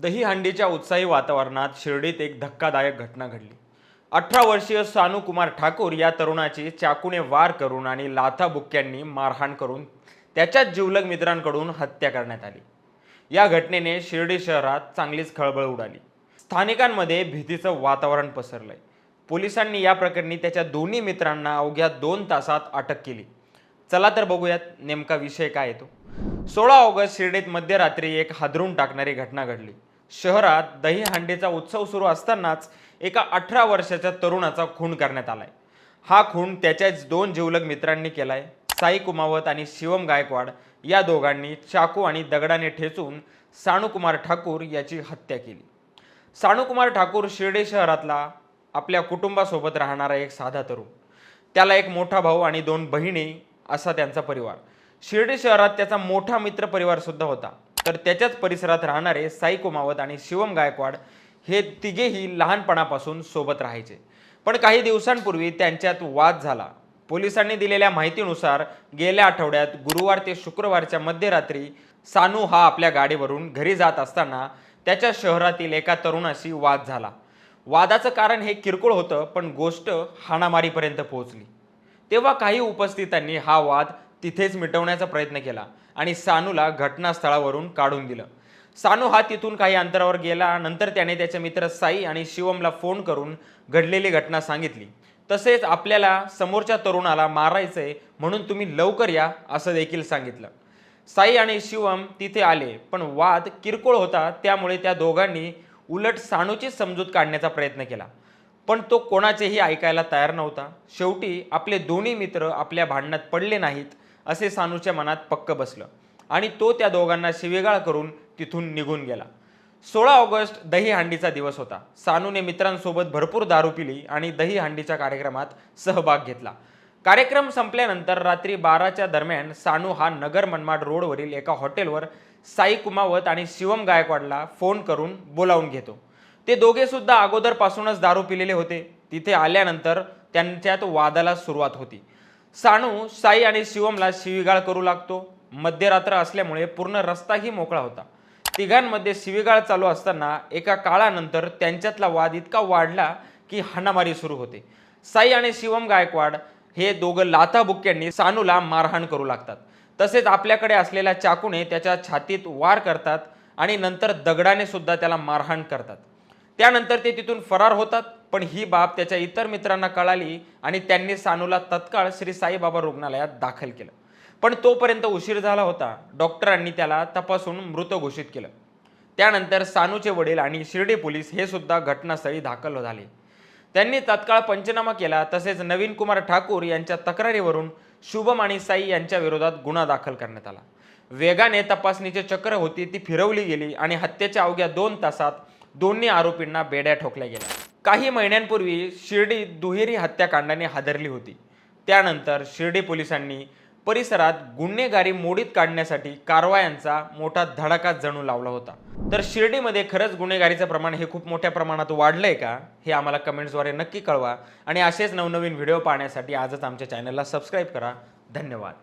दहीहंडीच्या उत्साही वातावरणात शिर्डीत एक धक्कादायक घटना घडली. अठरा वर्षीय सानू कुमार ठाकूर या तरुणाची चाकूने वार करून आणि लाथाबुक्क्यांनी मारहाण करून त्याच्याच जिवलग मित्रांकडून हत्या करण्यात आली. या घटनेने शिर्डी शहरात चांगलीच खळबळ उडाली. स्थानिकांमध्ये भीतीचं वातावरण पसरलंय. पोलिसांनी या प्रकरणी त्याच्या दोन्ही मित्रांना अवघ्या दोन तासात अटक केली. चला तर बघूयात नेमका विषय काय येतो सोळा ऑगस्ट शिर्डीत मध्यरात्री एक हादरून टाकणारी घटना घडली. शहरात दहीहंडीचा उत्सव सुरू असतानाच एका अठरा वर्षाच्या तरुणाचा खून करण्यात आलाय. हा खून त्याच्याच दोन जिवलग मित्रांनी केलाय साई कुमावत आणि शिवम गायकवाड. या दोघांनी चाकू आणि दगडाने ठेचून साणूकुमार ठाकूर याची हत्या केली. साणूकुमार ठाकूर शिर्डी शहरातला आपल्या कुटुंबासोबत राहणारा एक साधा तरुण. त्याला एक मोठा भाऊ आणि दोन बहिणी असा त्यांचा परिवार. शिर्डी शहरात त्याचा मोठा मित्र परिवारसुद्धा होता. तर त्याच्याच परिसरात राहणारे साई कुमावत आणि शिवम गायकवाड हे तिघेही लहानपणापासून सोबत राहायचे. पण काही दिवसांपूर्वी त्यांच्यात वाद झाला. पोलिसांनी दिलेल्या माहितीनुसार गेल्या आठवड्यात गुरुवार ते शुक्रवारच्या मध्यरात्री सानू हा आपल्या गाडीवरून घरी जात असताना त्याच्या शहरातील एका तरुणाशी वाद झाला. वादाचं कारण हे किरकोळ होतं पण गोष्ट हाणामारीपर्यंत पोहोचली. तेव्हा काही उपस्थितांनी हा वाद तिथेच मिटवण्याचा प्रयत्न केला. आणि सानूला घटनास्थळावरून काढून दिलं. सानू हा तिथून काही अंतरावर गेला नंतर त्याने त्याचे मित्र साई आणि शिवमला फोन करून घडलेली घटना सांगितली. तसेच आपल्याला समोरच्या तरुणाला मारायचंय म्हणून तुम्ही लवकर या असं देखील सांगितलं. साई आणि शिवम तिथे आले पण वाद किरकोळ होता त्यामुळे त्या दोघांनी उलट सानूची समजूत काढण्याचा प्रयत्न केला. पण तो कोणाचेही ऐकायला तयार नव्हता. शेवटी आपले दोन्ही मित्र आपल्या भांडणात पडले नाहीत. असे सानूच्या मनात पक्क बसलं. आणि तो त्या दोघांना शिवेगाळ करून तिथून निघून गेला. सोळा ऑगस्ट दहीहंडीचा दिवस होता. सानूने मित्रांसोबत भरपूर दारू पिली आणि दहीहंडीच्या कार्यक्रमात सहभाग घेतला. कार्यक्रम संपल्यानंतर रात्री बाराच्या दरम्यान सानू हा नगर मनमाड रोडवरील एका हॉटेलवर साई कुमावत आणि शिवम गायकवाडला फोन करून बोलावून घेतो. ते दोघेसुद्धा अगोदरपासूनच दारू पिलेले होते. तिथे आल्यानंतर त्यांच्यात वादाला सुरुवात होती. सानू साई आणि शिवमला शिवीगाळ करू लागतो. मध्यरात्र असल्यामुळे पूर्ण रस्ताही मोकळा होता. तिघांमध्ये शिवीगाळ चालू असताना एका काळानंतर त्यांच्यातला वाद इतका वाढला की हाणामारी सुरू होते. साई आणि शिवम गायकवाड हे दोघं लाथाबुक्क्यांनी सानूला मारहाण करू लागतात. तसेच आपल्याकडे असलेल्या चाकूने त्याच्या छातीत वार करतात आणि नंतर दगडाने सुद्धा त्याला मारहाण करतात. त्यानंतर ते तिथून फरार होतात पण ही बाब त्याच्या इतर मित्रांना कळाली आणि त्यांनी सानूला तत्काळ श्री साईबाबा रुग्णालयात दाखल केलं. पण तोपर्यंत उशीर झाला होता. डॉक्टरांनी त्याला तपासून मृत घोषित केलं. त्यानंतर सानूचे वडील आणि शिर्डी पोलीस हे सुद्धा घटनास्थळी दाखल झाले. त्यांनी तत्काळ पंचनामा केला तसेच नवीन कुमार ठाकूर यांच्या तक्रारीवरून शुभम आणि साई यांच्या विरोधात गुन्हा दाखल करण्यात आला. वेगाने तपासणीचे चक्र होती ती फिरवली गेली आणि हत्येच्या अवघ्या दोन तासात दोन्ही आरोपींना बेड्या ठोकल्या गेल्या. काही महिन्यांपूर्वी शिर्डी दुहेरी हत्याकांडाने हादरली होती. त्यानंतर शिर्डी पोलिसांनी परिसरात गुन्हेगारी मोडीत काढण्यासाठी कारवायांचा मोठा धडाका जणू लावला होता. तर शिर्डीमध्ये खरंच गुन्हेगारीचं प्रमाण हे खूप मोठ्या प्रमाणात वाढलंय का हे आम्हाला कमेंट्सद्वारे नक्की कळवा. आणि असेच नवनवीन व्हिडिओ पाहण्यासाठी आजच आमच्या चॅनलला सबस्क्राईब करा. धन्यवाद.